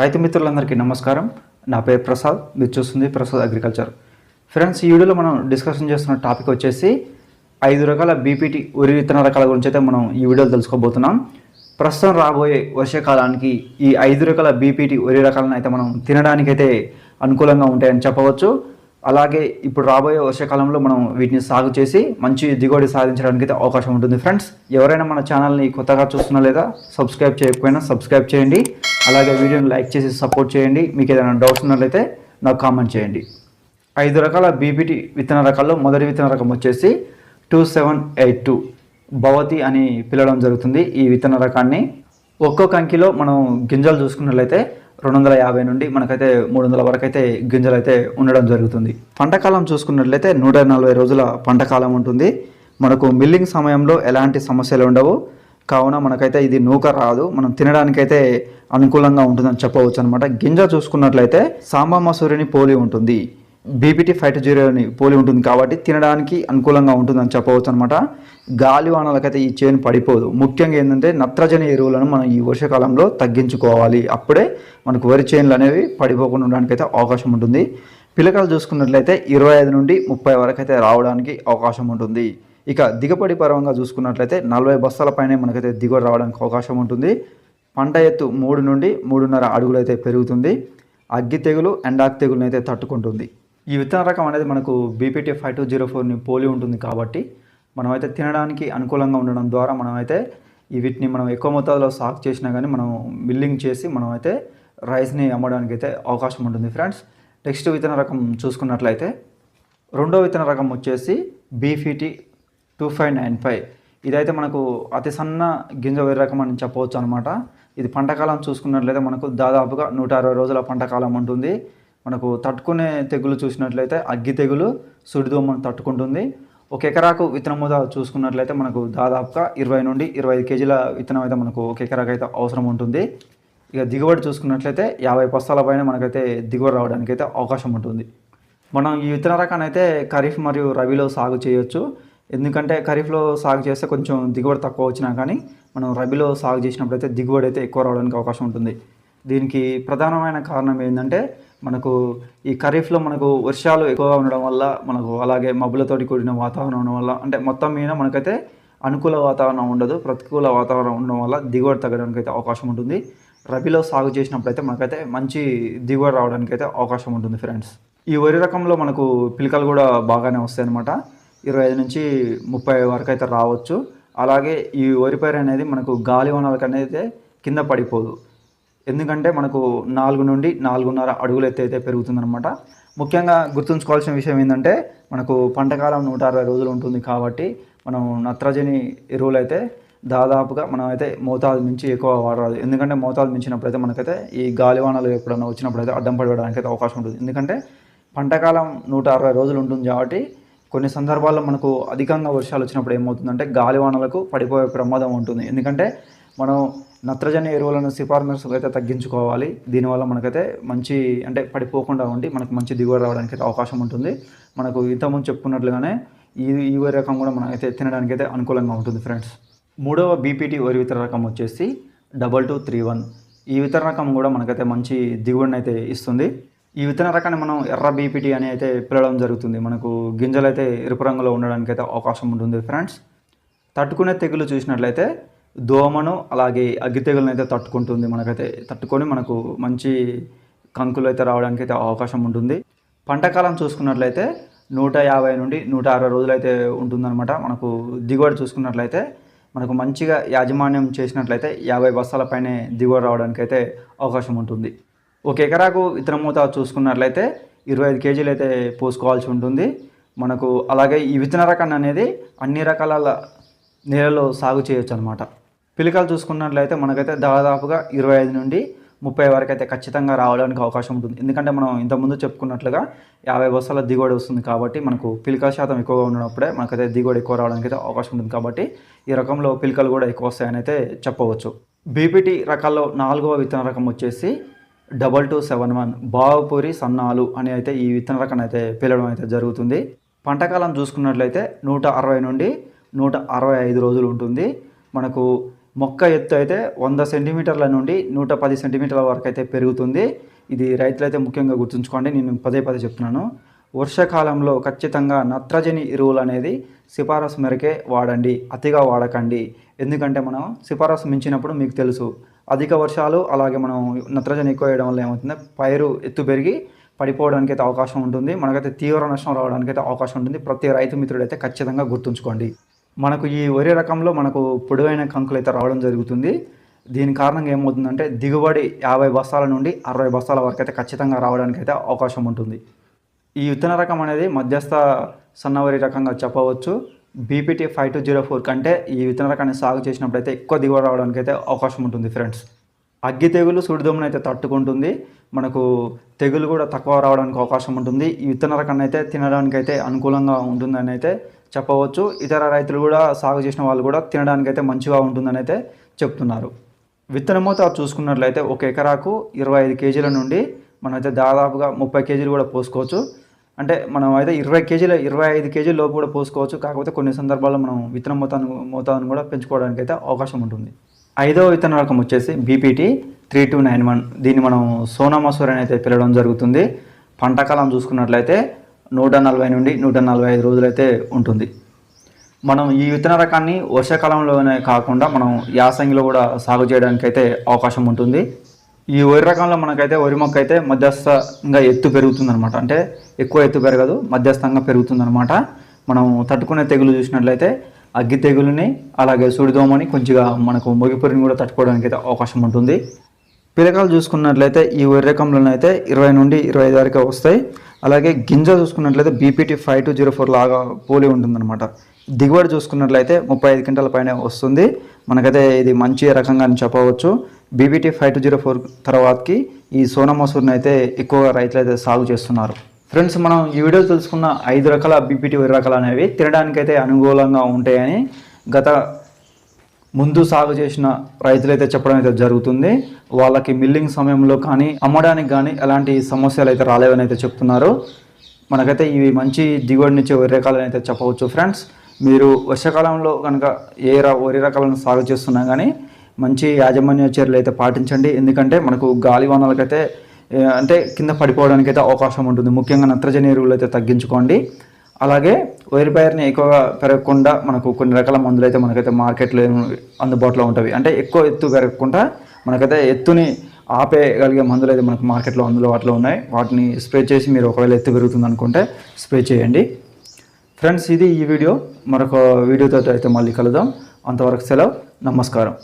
రైతు మిత్రులందరికీ నమస్కారం. నా పేరు ప్రసాద్ మీరు చూస్తుంది ప్రసాద్ అగ్రికల్చర్. ఫ్రెండ్స్ ఈ వీడియోలో మనం డిస్కషన్ చేస్తున్న టాపిక్ వచ్చేసి ఐదు రకాల బీపీటీ వరి విత్తన రకాల గురించి అయితే మనం ఈ వీడియోలో తెలుసుకోబోతున్నాం. ప్రస్తుతం రాబోయే వర్షాకాలానికి ఈ ఐదు రకాల బీపీటీ వరి రకాలను అయితే మనం తినడానికైతే అనుకూలంగా ఉంటాయని చెప్పవచ్చు. అలాగే ఇప్పుడు రాబోయే వర్షాకాలంలో మనం వీటిని సాగు చేసి మంచి దిగుబడి సాధించడానికి అయితే అవకాశం ఉంటుంది. ఫ్రెండ్స్ ఎవరైనా మన ఛానల్ని కొత్తగా చూస్తున్నా లేదా సబ్స్క్రైబ్ చేయకపోయినా సబ్స్క్రైబ్ చేయండి. అలాగే వీడియోని లైక్ చేసి సపోర్ట్ చేయండి. మీకు ఏదైనా డౌట్స్ ఉన్నట్లయితే నాకు కామెంట్ చేయండి. ఐదు రకాల బీపీటీ విత్తన రకాల్లో మొదటి విత్తన రకం వచ్చేసి టూ సెవెన్ ఎయిట్ టూ భవతి అని పిలవడం జరుగుతుంది. ఈ విత్తన రకాన్ని ఒక్కొక్క అంకిలో మనం గింజలు చూసుకున్నట్లయితే రెండు వందల యాభై నుండి మనకైతే మూడు వందల వరకు అయితే గింజలు అయితే ఉండడం జరుగుతుంది. పంటకాలం చూసుకున్నట్లయితే నూట నలభై రోజుల పంటకాలం ఉంటుంది. మనకు మిల్లింగ్ సమయంలో ఎలాంటి సమస్యలు ఉండవు. కావున మనకైతే ఇది నూక రాదు. మనం తినడానికైతే అనుకూలంగా ఉంటుందని చెప్పవచ్చు అనమాట గింజ చూసుకున్నట్లయితే సాంబా మసూరిని పోలి ఉంటుంది. బీపీటీ ఫైవ్ జీరోని పోలి ఉంటుంది కాబట్టి తినడానికి అనుకూలంగా ఉంటుందని చెప్పవచ్చు అనమాట గాలి వానలకైతే ఈ చేను పడిపోదు. ముఖ్యంగా ఏంటంటే నత్రజని ఎరువులను మనం ఈ వర్షాకాలంలో తగ్గించుకోవాలి. అప్పుడే మనకు వరి చేనులు అనేవి పడిపోకుండా ఉండడానికైతే అవకాశం ఉంటుంది. పిలకలు చూసుకున్నట్లయితే ఇరవై ఐదు నుండి ముప్పై వరకు అయితే రావడానికి అవకాశం ఉంటుంది. ఇక దిగుబడి పరంగా చూసుకున్నట్లయితే నలభై బస్తాల పైనే మనకైతే దిగుబడి రావడానికి అవకాశం ఉంటుంది. పంట ఎత్తు మూడు నుండి మూడున్నర అడుగులు అయితే పెరుగుతుంది. అగ్గి తెగులు ఎండాక్ తెగులను అయితే తట్టుకుంటుంది. ఈ విత్తన రకం అనేది మనకు బీపీటీ ఫైవ్ టూ జీరో ఫోర్ని పోలి ఉంటుంది కాబట్టి మనమైతే తినడానికి అనుకూలంగా ఉండడం ద్వారా మనమైతే ఈ వీటిని మనం ఎక్కువ మొత్తాల్లో సాగు చేసినా కానీ మనం మిల్లింగ్ చేసి మనమైతే రైస్ని అమ్మడానికి అయితే అవకాశం ఉంటుంది ఫ్రెండ్స్. నెక్స్ట్ విత్తన రకం చూసుకున్నట్లయితే రెండో విత్తన రకం వచ్చేసి BPT two five nine five. ఇదైతే మనకు అతి సన్న గింజ వేరు రకం అని చెప్పవచ్చు అనమాట ఇది పంటకాలం చూసుకున్నట్లయితే మనకు దాదాపుగా నూట అరవై రోజుల పంటకాలం ఉంటుంది. మనకు తట్టుకునే తెగులు చూసినట్లయితే అగ్గి తెగులు సుడిదోమను తట్టుకుంటుంది. ఒక ఎకరాకు విత్తనం చూసుకున్నట్లయితే మనకు దాదాపుగా ఇరవై నుండి ఇరవై ఐదు కేజీల విత్తనం అయితే మనకు ఒక ఎకరాకు అయితే అవసరం ఉంటుంది. ఇక దిగుబడి చూసుకున్నట్లయితే యాభై బస్తాల పైన మనకైతే దిగుబడి రావడానికి అయితే అవకాశం ఉంటుంది. మనం ఈ విత్తన రకాన్ని అయితే ఖరీఫ్ మరియు రబీలో సాగు చేయొచ్చు. ఎందుకంటే ఖరీఫ్లో సాగు చేస్తే కొంచెం దిగుబడి తక్కువ వచ్చినా కానీ మనం రబీలో సాగు చేసినప్పుడు అయితే దిగుబడి అయితే ఎక్కువ రావడానికి అవకాశం ఉంటుంది. దీనికి ప్రధానమైన కారణం ఏంటంటే మనకు ఈ ఖరీఫ్లో మనకు వర్షాలు ఎక్కువగా ఉండడం వల్ల మనకు అలాగే మబ్బులతోటి కూడిన వాతావరణం ఉండడం వల్ల అంటే మొత్తం మీద మనకైతే అనుకూల వాతావరణం ఉండదు ప్రతికూల వాతావరణం ఉండడం వల్ల దిగుబడి తగ్గడానికి అయితే అవకాశం ఉంటుంది. రబీలో సాగు చేసినప్పుడు అయితే మనకైతే మంచి దిగుబడి రావడానికి అయితే అవకాశం ఉంటుంది ఫ్రెండ్స్. ఈ వరి రకంలో మనకు పిలకలు కూడా బాగానే వస్తాయి అన్నమాట ఇరవై ఐదు నుంచి ముప్పై వరకు అయితే రావచ్చు. అలాగే ఈ వరి పైరు అనేది మనకు గాలి వనాలకు అనేది కింద పడిపోదు. ఎందుకంటే మనకు నాలుగు నుండి నాలుగున్నర అడుగులు ఎత్తు అయితే పెరుగుతుందన్నమాట. ముఖ్యంగా గుర్తుంచుకోవాల్సిన విషయం ఏంటంటే మనకు పంటకాలం నూట అరవై రోజులు ఉంటుంది కాబట్టి మనం నత్రజని ఎరువులు అయితే దాదాపుగా మనం అయితే మోతాదు మించి ఎక్కువ వాడరాదు. ఎందుకంటే మోతాదు మించినప్పుడు అయితే మనకైతే ఈ గాలివానాలు ఎప్పుడైనా వచ్చినప్పుడు అయితే అడ్డం పడడానికి అయితే అవకాశం ఉంటుంది. ఎందుకంటే పంటకాలం నూట అరవై రోజులు ఉంటుంది కాబట్టి కొన్ని సందర్భాల్లో మనకు అధికంగా వర్షాలు వచ్చినప్పుడు ఏమవుతుందంటే గాలివానలకు పడిపోయే ప్రమాదం ఉంటుంది. ఎందుకంటే మనం నత్రజని ఎరువులను సిఫార్మర్స్ అయితే తగ్గించుకోవాలి. దీనివల్ల మనకైతే మంచి అంటే పడిపోకుండా ఉండి మనకు మంచి దిగుబడి రావడానికి అయితే అవకాశం ఉంటుంది. మనకు ఇంతకుముందు చెప్పుకున్నట్లుగానే ఈ ఈ వరి రకం కూడా మనకైతే తినడానికి అయితే అనుకూలంగా ఉంటుంది ఫ్రెండ్స్. మూడవ బీపీటీ వరి విత్తన రకం వచ్చేసి డబల్ టూ త్రీ వన్. ఈ విత్తన రకం కూడా మనకైతే మంచి దిగుబడిని అయితే ఇస్తుంది. ఈ విత్తన రకాన్ని మనం ఎర్ర బీపీటీ అని అయితే పిలవడం జరుగుతుంది. మనకు గింజలు అయితే ఎరుపు రంగులో ఉండడానికి అయితే అవకాశం ఉంటుంది ఫ్రెండ్స్. తట్టుకునే తెగులు చూసినట్లయితే దోమను అలాగే అగ్గి తెగులను అయితే తట్టుకుంటుంది. మనకైతే తట్టుకొని మనకు మంచి కంకులు అయితే రావడానికి అయితే అవకాశం ఉంటుంది. పంటకాలం చూసుకున్నట్లయితే నూట యాభై నుండి నూట అరవై రోజులు అయితే ఉంటుందన్నమాట. మనకు దిగుబడి చూసుకున్నట్లయితే మనకు మంచిగా యాజమాన్యం చేసినట్లయితే యాభై బస్తాల పైనే దిగుబడి రావడానికి అయితే అవకాశం ఉంటుంది. ఒక ఎకరాకు ఇతర మూత చూసుకున్నట్లయితే ఇరవై ఐదు కేజీలు అయితే పోసుకోవాల్సి ఉంటుంది. మనకు అలాగే ఈ విత్తన రకాన్ని అనేది అన్ని రకాల నేలలో సాగు చేయొచ్చు అనమాట పిలికలు చూసుకున్నట్లయితే మనకైతే దాదాపుగా ఇరవై ఐదు నుండి ముప్పై వరకు అయితే ఖచ్చితంగా రావడానికి అవకాశం ఉంటుంది. ఎందుకంటే మనం ఇంతకుముందు చెప్పుకున్నట్లుగా యాభై బస్తాల దిగుబడి వస్తుంది కాబట్టి మనకు పిలికల శాతం ఎక్కువగా ఉన్నప్పుడే మనకైతే దిగుబడి ఎక్కువ రావడానికి అయితే అవకాశం ఉంటుంది. కాబట్టి ఈ రకంలో పిలికలు కూడా ఎక్కువ వస్తాయని అయితే చెప్పవచ్చు. బీపీటీ రకాల్లో నాలుగవ విత్తన రకం వచ్చేసి double two seven one Bhavapuri సన్నాలు అని అయితే ఈ విత్తన రకం అయితే పిలవడం అయితే జరుగుతుంది. పంటకాలం చూసుకున్నట్లయితే నూట అరవై నుండి నూట అరవై ఐదు రోజులు ఉంటుంది. మనకు మొక్క ఎత్తు అయితే వంద సెంటీమీటర్ల నుండి నూట పది సెంటీమీటర్ల వరకు అయితే పెరుగుతుంది. ఇది రైతులైతే ముఖ్యంగా గుర్తుంచుకోండి. నేను పదే పదే చెప్తున్నాను. వర్షాకాలంలో ఖచ్చితంగా నత్రజని ఎరువులు అనేది సిఫారసు మేరకే వాడండి. అతిగా వాడకండి. ఎందుకంటే మనం సిఫారసు మించినప్పుడు మీకు తెలుసు అధిక వర్షాలు అలాగే మనం నత్రజని ఎక్కువ వేయడం వల్ల ఏమవుతుంది? పైరు ఎత్తు పెరిగి పడిపోవడానికి అయితే అవకాశం ఉంటుంది. మనకైతే తీవ్ర నష్టం రావడానికి అయితే అవకాశం ఉంటుంది. ప్రతి రైతు మిత్రుడైతే ఖచ్చితంగా గుర్తుంచుకోండి. మనకు ఈ వరి రకంలో మనకు పొడవైన కంకులు అయితే రావడం జరుగుతుంది. దీని కారణంగా ఏమవుతుందంటే దిగుబడి యాభై బస్తాల నుండి అరవై బస్తాల వరకు అయితే ఖచ్చితంగా రావడానికి అయితే అవకాశం ఉంటుంది. ఈ విత్తన రకం అనేది మధ్యస్థ సన్నవరి రకంగా చెప్పవచ్చు. BPT five two zero four కంటే ఈ విత్తన రకాన్ని సాగు చేసినప్పుడు అయితే ఎక్కువ దిగుబడి రావడానికి అయితే అవకాశం ఉంటుంది ఫ్రెండ్స్ అగ్గి తెగులు సుడిదోమని అయితే తట్టుకుంటుంది. మనకు తెగులు కూడా తక్కువ రావడానికి అవకాశం ఉంటుంది. ఈ విత్తన రకాన్ని అయితే తినడానికి అయితే అనుకూలంగా ఉంటుందని అయితే చెప్పవచ్చు. ఇతర రైతులు కూడా సాగు చేసిన వాళ్ళు కూడా తినడానికి అయితే మంచిగా ఉంటుందని అయితే చెప్తున్నారు. విత్తన మోతాదు చూసుకున్నట్లయితే ఒక ఎకరాకు ఇరవై ఐదు కేజీల నుండి మనం అయితే దాదాపుగా ముప్పై కేజీలు కూడా పోసుకోవచ్చు. అంటే మనం అయితే ఇరవై కేజీల ఇరవై ఐదు కేజీల లోపు కూడా పోసుకోవచ్చు. కాకపోతే కొన్ని సందర్భాల్లో మనం విత్తన మోతాను మోతాదును కూడా పెంచుకోవడానికి అయితే అవకాశం ఉంటుంది. ఐదో విత్తన రకం వచ్చేసి BPT three two nine one. దీన్ని మనం సోనా మసూరి అని అయితే పిలవడం జరుగుతుంది. పంటకాలం చూసుకున్నట్లయితే నూట నలభై నుండి నూట నలభై ఐదు రోజులైతే ఉంటుంది. మనం ఈ విత్తన రకాన్ని వర్షాకాలంలోనే కాకుండా మనం యాసంగిలో కూడా సాగు చేయడానికి అయితే అవకాశం ఉంటుంది. ఈ వరి రకంలో మనకైతే వరి మొక్క అయితే మధ్యస్థంగా ఎత్తు పెరుగుతుందనమాట అంటే ఎక్కువ ఎత్తు పెరగదు మధ్యస్థంగా పెరుగుతుందనమాట మనం తట్టుకునే తెగులు చూసినట్లయితే అగ్గి తెగులుని అలాగే సుడిదోమని కొంచెంగా మనకు మొగిపురిని కూడా తట్టుకోవడానికి అయితే అవకాశం ఉంటుంది. పిలకలు చూసుకున్నట్లయితే ఈ వరి రకంలోనైతే ఇరవై నుండి ఇరవై ఐదు వరకు వస్తాయి. అలాగే గింజ చూసుకున్నట్లయితే BPT five two zero four లాగా పోలి ఉంటుందన్నమాట. దిగుబడి చూసుకున్నట్లయితే ముప్పై ఐదు క్వింటాల పైన వస్తుంది. మనకైతే ఇది మంచి రకంగా అని చెప్పవచ్చు. BPT five two zero four తర్వాతకి ఈ సోనా మసూర్ని అయితే ఎక్కువగా రైతులు అయితే సాగు చేస్తున్నారు. ఫ్రెండ్స్ మనం ఈ వీడియో తెలుసుకున్న ఐదు రకాల బీపీటీ వరి రకాలు అనేవి తినడానికైతే అనుకూలంగా ఉంటాయని గత ముందు సాగు చేసిన రైతులైతే చెప్పడం అయితే జరుగుతుంది. వాళ్ళకి మిల్లింగ్ సమయంలో కానీ అమ్మడానికి కానీ ఎలాంటి సమస్యలు అయితే రాలేవని అయితే చెప్తున్నారు. మనకైతే ఇవి మంచి దిగుబడినిచ్చే వరి రకాలని అయితే చెప్పవచ్చు. ఫ్రెండ్స్ మీరు వర్షాకాలంలో కనుక ఏ వరి రకాలను సాగు చేస్తున్నా కానీ మంచి యాజమాన్య చర్యలు అయితే పాటించండి. ఎందుకంటే మనకు గాలి వానలకైతే అంటే కింద పడిపోవడానికి అయితే అవకాశం ఉంటుంది. ముఖ్యంగా నత్రజని ఎరువులు అయితే తగ్గించుకోండి. అలాగే వైర్ పైరుని ఎక్కువగా పెరగకుండా మనకు కొన్ని రకాల మందులు అయితే మనకైతే మార్కెట్లో అందుబాటులో ఉంటాయి. అంటే ఎక్కువ ఎత్తు పెరగకుండా మనకైతే ఎత్తుని ఆపేయగలిగే మందులు అయితే మనకు మార్కెట్లో అందుబాటులో ఉన్నాయి. వాటిని స్ప్రే చేసి మీరు ఒకవేళ ఎత్తు పెరుగుతుంది అనుకుంటే స్ప్రే చేయండి. ఫ్రెండ్స్ ఇది ఈ వీడియో. మరొక వీడియోతో అయితే మళ్ళీ కలుద్దాం. అంతవరకు సెలవు. నమస్కారం.